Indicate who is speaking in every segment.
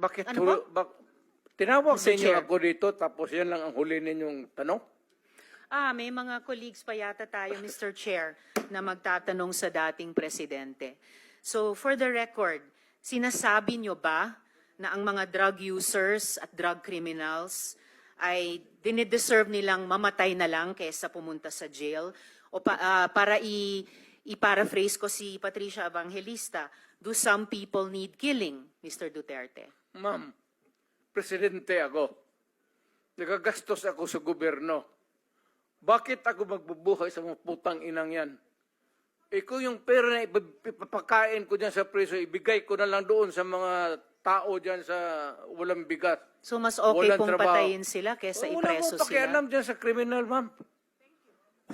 Speaker 1: bakit
Speaker 2: Ano
Speaker 1: huli- bak- tinawag
Speaker 2: Mr.
Speaker 1: ninyo
Speaker 2: Chair.
Speaker 1: ako dito tapos yan lang ang huli ninyong tanong?
Speaker 2: Ah, may mga colleagues pa yata tayo, Mr. Chair, na magtatanong sa dating presidente. So, for the record, sinasabi nyo ba na ang mga drug users at drug criminals ay dinideserve nilang mamatay na lang kaysa pumunta sa jail? O pa, ah, para i, i-paraphrase ko si Patricia Evangelista, do some people need killing, Mr. Duterte?
Speaker 1: Ma'am, presidente ako. Nagagastos ako sa gobyerno. Bakit ako magbubuhay sa mga putang inang yan? Ikaw yung pera na ipap- ipapakain ko dyan sa preso, ibigay ko na lang doon sa mga tao dyan sa walang bigat.
Speaker 2: So, mas okay
Speaker 1: Walang
Speaker 2: pong
Speaker 1: trabaho.
Speaker 2: patayin sila kaysa
Speaker 1: Wala
Speaker 2: ipreso
Speaker 1: mo pakialam
Speaker 2: sila?
Speaker 1: dyan sa kriminal, ma'am.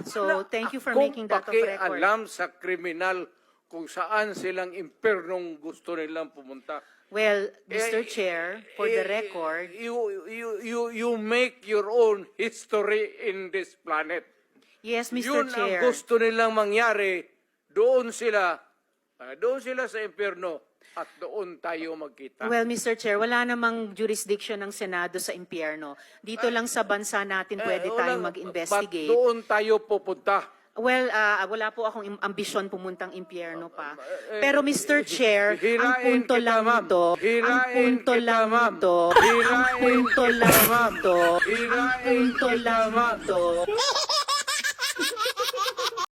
Speaker 2: So, thank you for making that of record.
Speaker 1: pakialam sa kriminal kung saan silang impernong gusto nilang pumunta.
Speaker 2: Well, Mr.
Speaker 1: Eh,
Speaker 2: Chair, for the
Speaker 1: eh,
Speaker 2: record,
Speaker 1: you, you, you, you make your own history in this planet.
Speaker 2: yes, Mr.
Speaker 1: Yun
Speaker 2: Chair.
Speaker 1: ang gusto nilang mangyari. Doon sila, ah, doon sila sa impyerno at doon tayo magkita.
Speaker 2: Well, Mr. Chair, wala namang jurisdiction ng Senado sa impyerno. Dito lang sa bansa natin
Speaker 1: Eh,
Speaker 2: pwede
Speaker 1: walang-
Speaker 2: tayong mag-investigate.
Speaker 1: doon tayo pupunta?
Speaker 2: Well, ah, wala po akong ambisyon pumuntang impyerno pa.
Speaker 1: Eh,
Speaker 2: Pero Mr. Chair, ang punto lang nito, ang punto lang nito, ang punto lang nito, ang punto lang nito,